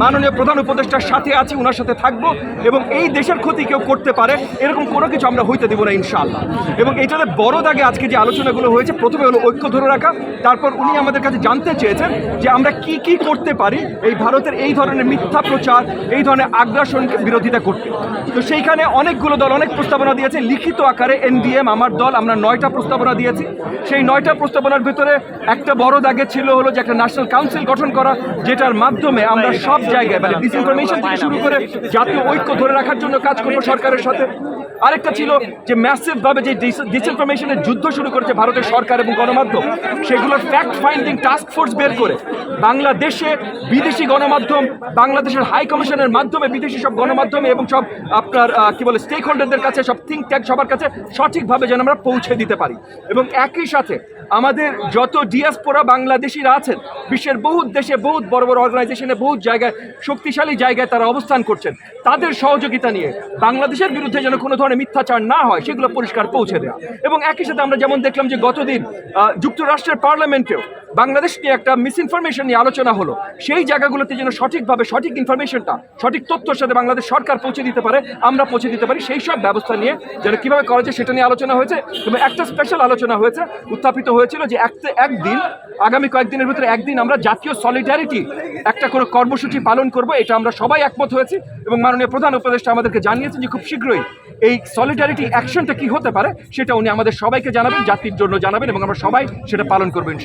মাননীয় প্রধান উপদেষ্টার সাথে আছি ওনার সাথে থাকব এবং এই দেশের ক্ষতি কেউ করতে পারে এরকম কোনো কিছু আমরা হইতে দেবো না ইনশাআল্লাহ। এবং এটাতে বড় দাগে আজকে যে আলোচনাগুলো হয়েছে প্রথমে হলো ঐক্য ধরে রাখা তারপর উনি আমাদের কাছে জানতে চেয়েছেন যে আমরা কি কি করতে পারি এই ভারতের এই ধরনের মিথ্যা প্রচার এই ধরনের আগ্রাসনকে বিরোধিতা করতে। তো সেইখানে অনেকগুলো দল অনেক প্রস্তাবনা দিয়েছে লিখিত আকারে এনডিএম আমার দল আমরা নয়টা প্রস্তাবনা দিয়েছি। সেই নয়টা প্রস্তাবনার ভিতরে একটা বড় দাগে ছিল হলো যে একটা ন্যাশনাল কাউন্সিল গঠন করা যেটার মাধ্যমে আমরা সব জায়গায় মানে ডিসইনফরমেশন থেকে শুরু করে জাতীয় ঐক্য ধরে রাখার জন্য কাজ করব সরকারের সাথে। আরেকটা ছিল যে ম্যাসিভ ভাবে যে ডিসইনফরমেশনের যুদ্ধ শুরু করেছে ভারতের সরকার এবং গণমাধ্যম, সেগুলোর ফ্যাক্ট ফাইন্ডিং টাস্ক ফোর্স বের করে বাংলাদেশে বিদেশি গণমাধ্যম, বাংলাদেশের হাই কমিশনের মাধ্যমে বিদেশি সব গণমাধ্যমে এবং সব আপনার কি বলে স্টেক হোল্ডারদের কাছে, সব থিঙ্ক ট্যাঙ্ক সবার কাছে সঠিকভাবে যেন আমরা পৌঁছে দিতে পারি। এবং একই সাথে আমাদের যত ডিয়াসপোরা বাংলাদেশিরা আছেন বিশ্বের বহুত দেশে বহুত বড় বড় অর্গানাইজেশনে বহুত জায়গায়, শক্তিশালী জায়গায় তারা অবস্থান করছেন। তাদের সহযোগিতা নিয়ে বাংলাদেশের বিরুদ্ধে যেন কোনো ধরনের মিথ্যাচার না হয়, সেগুলো পরিষ্কার পৌঁছে দেওয়া এবং একই সাথে আমরা যেমন দেখলাম যে গতদিন যুক্তরাষ্ট্রের পার্লামেন্টেও বাংলাদেশ নিয়ে একটা মিস ইনফরমেশন নিয়ে আলোচনা হলো। সেই জায়গাগুলোতে যেন সঠিকভাবে সঠিক ইনফরমেশনটা সঠিক তথ্যের সাথে বাংলাদেশ সরকার পৌঁছে দিতে পারে, আমরা পৌঁছে দিতে পারি, সেই সব ব্যবস্থা নিয়ে যেন কীভাবে করা যায় সেটা নিয়ে আলোচনা হয়েছে। এবং একটা স্পেশাল আলোচনা হয়েছে, উত্থাপিত হয়েছিল যে এক একদিন আগামী কয়েকদিনের ভিতরে একদিন আমরা জাতীয় সলিডারিটি একটা করে কর্মসূচি পালন করব, এটা আমরা সবাই একমত হয়েছি এবং মাননীয় প্রধান উপদেষ্টা আমাদেরকে জানিয়েছেন যে খুব শীঘ্রই এই সলিডারিটি অ্যাকশনটা কি হতে পারে, সেটা উনি আমাদের সবাইকে জানাবেন, জাতির জন্য জানাবেন এবং আমরা সবাই সেটা পালন করবেন